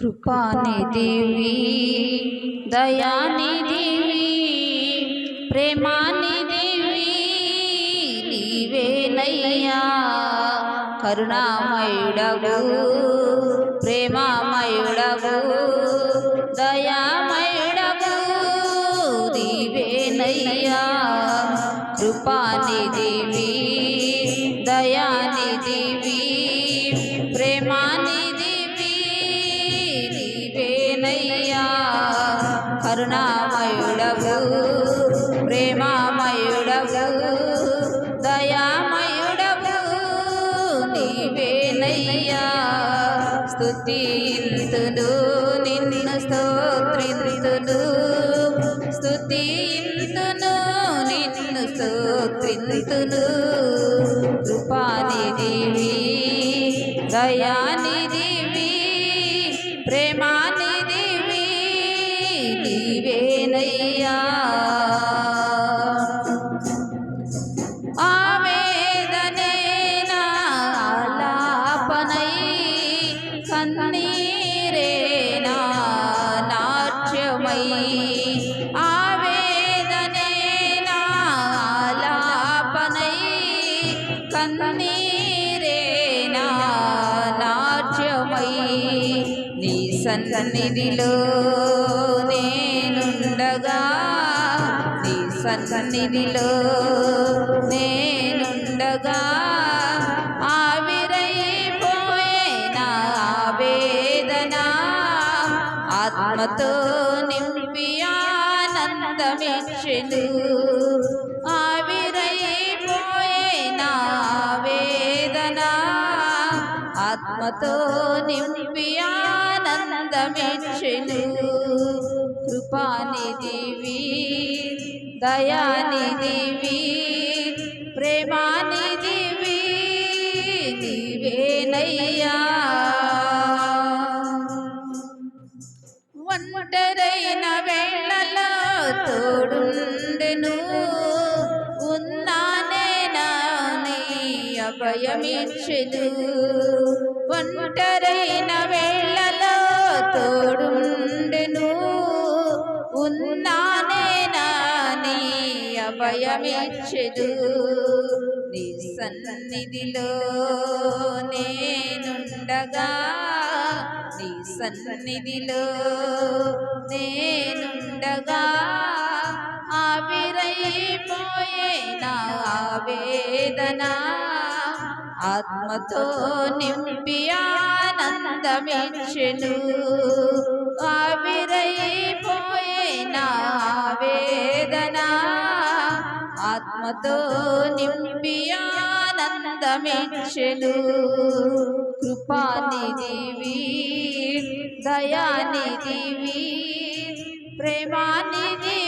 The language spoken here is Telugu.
కృపానిధివి దయానిధివి ప్రేమానిధివి నీవేనయ్యా కరుణామయుడవు ప్రేమామయుడవు దయామయుడవు నీవేనయ్యా కృపానిధివి దయా కరుణామయుడవు ప్రేమామయుడవు దయామయుడవు నీవేనయ్యా స్తుతింతును నిన్ను స్తోత్రింతును స్తుతింతును నిన్ను స్తోత్రింతును కృపానిధివి దయాని కన్నీరే నాట్యమై నీ సన్నిధిలో నేనుండగా నీ సన్నిధిలో నేనుండగా ఆవిరైపోయే వేదన ఆత్మతో నింపి ఆనందమిచ్చెను. ఆవి ఆత్మతో నింపి ఆనందమిచ్చెను. కృపానిధివి దయానిధివి ప్రేమానిధివి నీవేనయ్యా. ఒంటరైన వేళలో తోడు అభయమిచ్చెను ఒంటరైన వేళలో తోడుండెను. ఉన్నానేనా నీ అభయమిచ్చెను నీ సన్నిధిలో నేనుండగా నీ సన్నిధిలో నేనుండగా. ఆవిరైపోయే నా ఆవేదనా ఆత్మతో నింపి ఆనందమిచ్చెను. ఆవిరైపోయే వేదన. ఆత్మతో నింపి ఆనందమిచ్చెను. కృపానిధివి దయానిధివి ప్రేమానిధివి